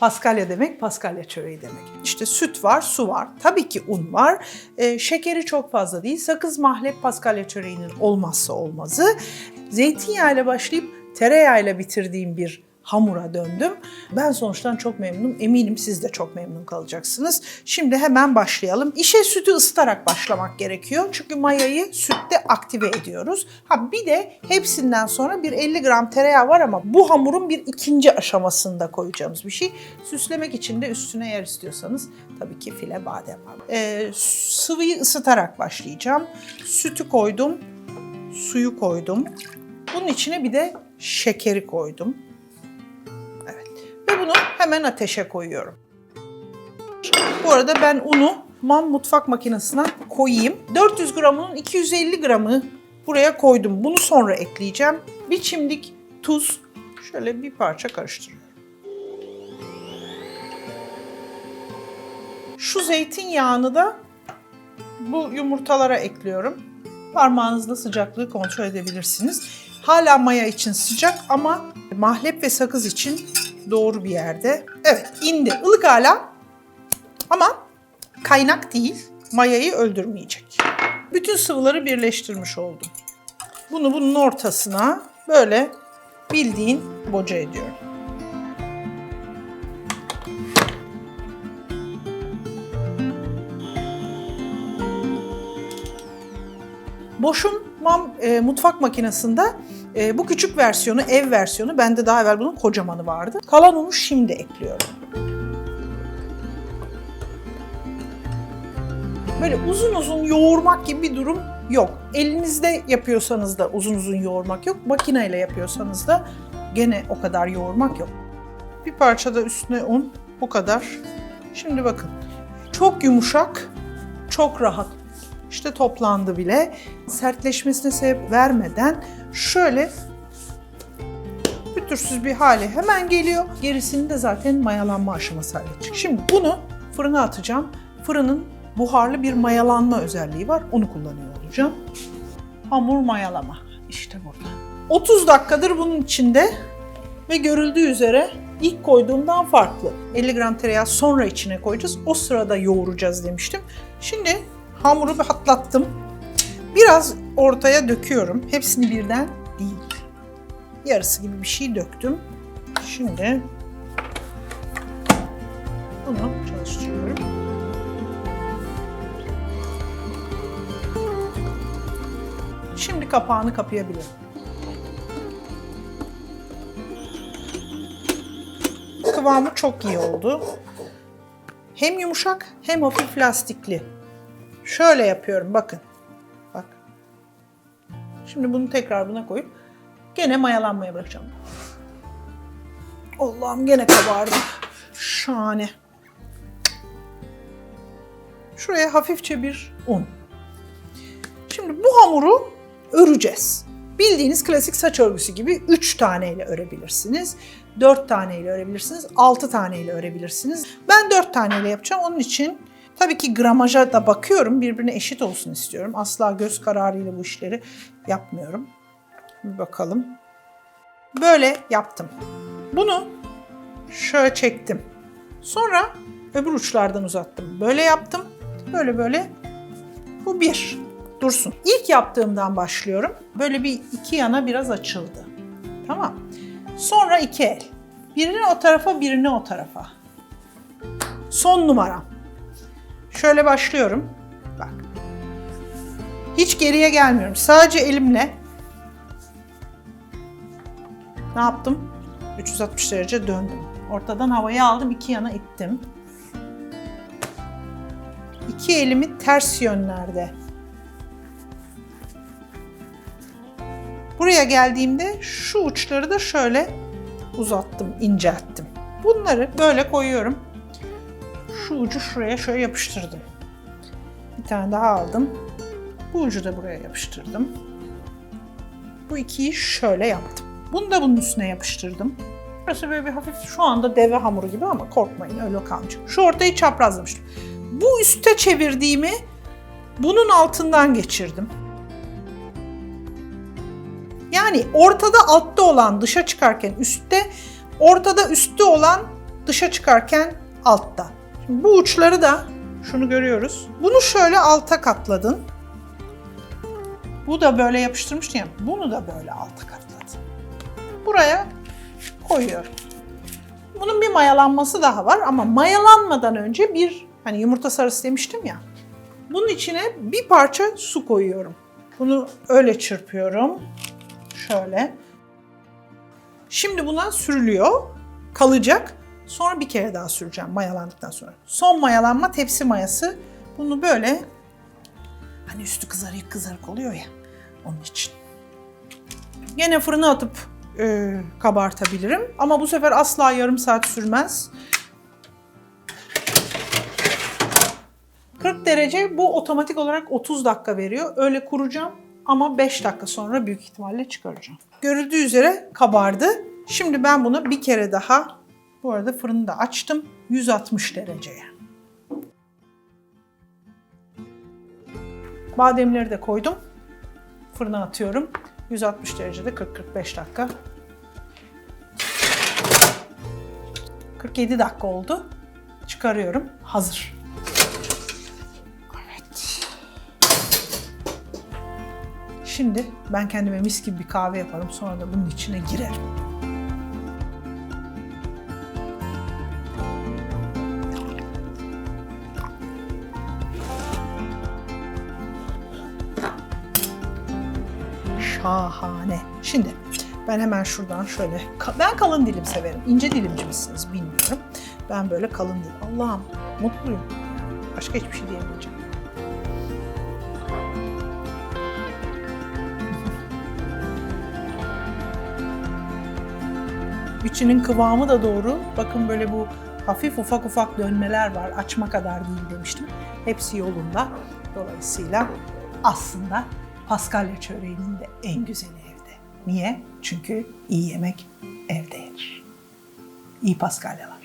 Paskalya demek, Paskalya çöreği demek. İşte süt var, su var, tabii ki un var. Ee, şekeri çok fazla değil. Sakız mahlep Paskalya çöreğinin olmazsa olmazı. Zeytinyağıyla başlayıp tereyağıyla bitirdiğim bir hamura döndüm. Ben sonuçtan çok memnunum. Eminim siz de çok memnun kalacaksınız. Şimdi hemen başlayalım. İşe sütü ısıtarak başlamak gerekiyor. Çünkü mayayı sütte aktive ediyoruz. Ha bir de hepsinden sonra bir 50 gram tereyağı var ama bu hamurun bir ikinci aşamasında koyacağımız bir şey. Süslemek için de üstüne eğer istiyorsanız tabii ki file badem var. Ee, sıvıyı ısıtarak başlayacağım. Sütü koydum. Suyu koydum. Bunun içine bir de şekeri koydum. Hemen ateşe koyuyorum. Bu arada ben unu man mutfak makinesine koyayım. 400 gramının 250 gramı buraya koydum. Bunu sonra ekleyeceğim. Bir çimdik tuz. Şöyle bir parça karıştırıyorum. Şu zeytinyağını da bu yumurtalara ekliyorum. Parmağınızla sıcaklığı kontrol edebilirsiniz. Hala maya için sıcak ama mahlep ve sakız için doğru bir yerde. Evet indi. Ilık hala ama kaynak değil. Mayayı öldürmeyecek. Bütün sıvıları birleştirmiş oldum. Bunu bunun ortasına böyle bildiğin boca ediyorum. Boş'un mam, e, mutfak makinesinde e, bu küçük versiyonu, ev versiyonu, bende daha evvel bunun kocamanı vardı. Kalan unu şimdi ekliyorum. Böyle uzun uzun yoğurmak gibi bir durum yok. Elinizde yapıyorsanız da uzun uzun yoğurmak yok. Makineyle yapıyorsanız da gene o kadar yoğurmak yok. Bir parça da üstüne un, bu kadar. Şimdi bakın, çok yumuşak, çok rahat. İşte toplandı bile. Sertleşmesine sebep vermeden şöyle pütürsüz bir hale hemen geliyor. Gerisini de zaten mayalanma aşaması halledecek. Şimdi bunu fırına atacağım. Fırının buharlı bir mayalanma özelliği var. Onu kullanıyor olacağım. Hamur mayalama. İşte burada. 30 dakikadır bunun içinde ve görüldüğü üzere ilk koyduğumdan farklı. 50 gram tereyağı sonra içine koyacağız. O sırada yoğuracağız demiştim. Şimdi hamuru bir hatlattım. Biraz ortaya döküyorum. Hepsini birden değil. Yarısı gibi bir şey döktüm. Şimdi bunu çalıştırıyorum. Şimdi kapağını kapayabilirim. Kıvamı çok iyi oldu. Hem yumuşak hem hafif lastikli. Şöyle yapıyorum bakın. Bak. Şimdi bunu tekrar buna koyup gene mayalanmaya bırakacağım. Allah'ım gene kabardı. Şahane. Şuraya hafifçe bir un. Şimdi bu hamuru öreceğiz. Bildiğiniz klasik saç örgüsü gibi 3 taneyle örebilirsiniz. 4 taneyle örebilirsiniz. 6 taneyle örebilirsiniz. Ben 4 taneyle yapacağım. Onun için tabii ki gramaja da bakıyorum. Birbirine eşit olsun istiyorum. Asla göz kararıyla bu işleri yapmıyorum. Bir bakalım. Böyle yaptım. Bunu şöyle çektim. Sonra öbür uçlardan uzattım. Böyle yaptım. Böyle böyle. Bu bir. Dursun. İlk yaptığımdan başlıyorum. Böyle bir iki yana biraz açıldı. Tamam. Sonra iki el. Birini o tarafa, birini o tarafa. Son numaram. Şöyle başlıyorum. Bak. Hiç geriye gelmiyorum. Sadece elimle ne yaptım? 360 derece döndüm. Ortadan havayı aldım, iki yana ittim. İki elimi ters yönlerde. Buraya geldiğimde şu uçları da şöyle uzattım, incelttim. Bunları böyle koyuyorum. Şu ucu şuraya şöyle yapıştırdım. Bir tane daha aldım. Bu ucu da buraya yapıştırdım. Bu ikiyi şöyle yaptım. Bunu da bunun üstüne yapıştırdım. Burası böyle bir hafif şu anda deve hamuru gibi ama korkmayın öyle kalmayacak. Şu ortayı çaprazlamıştım. Bu üste çevirdiğimi bunun altından geçirdim. Yani ortada altta olan dışa çıkarken üstte, ortada üstte olan dışa çıkarken altta. Şimdi bu uçları da şunu görüyoruz. Bunu şöyle alta katladın. Bu da böyle yapıştırmıştın ya. Bunu da böyle alta katladın. Buraya koyuyorum. Bunun bir mayalanması daha var ama mayalanmadan önce bir hani yumurta sarısı demiştim ya. Bunun içine bir parça su koyuyorum. Bunu öyle çırpıyorum. Şöyle. Şimdi buna sürülüyor. Kalacak. Sonra bir kere daha süreceğim mayalandıktan sonra. Son mayalanma tepsi mayası. Bunu böyle hani üstü kızarık kızarık oluyor ya onun için. Gene fırına atıp e, kabartabilirim. Ama bu sefer asla yarım saat sürmez. 40 derece bu otomatik olarak 30 dakika veriyor. Öyle kuracağım ama 5 dakika sonra büyük ihtimalle çıkaracağım. Görüldüğü üzere kabardı. Şimdi ben bunu bir kere daha bu arada fırını da açtım 160 dereceye. Bademleri de koydum. Fırına atıyorum. 160 derecede 40-45 dakika. 47 dakika oldu. Çıkarıyorum. Hazır. Evet. Şimdi ben kendime mis gibi bir kahve yaparım. Sonra da bunun içine girerim. Şahane. Şimdi ben hemen şuradan şöyle, ben kalın dilim severim. İnce dilimci misiniz bilmiyorum. Ben böyle kalın dilim. Allah'ım mutluyum. Başka hiçbir şey diyemeyeceğim. İçinin kıvamı da doğru. Bakın böyle bu hafif ufak ufak dönmeler var. Açma kadar değil demiştim. Hepsi yolunda. Dolayısıyla aslında Paskalya çöreğinin de en güzeli evde. Niye? Çünkü iyi yemek evde yenir. İyi Paskalyalar.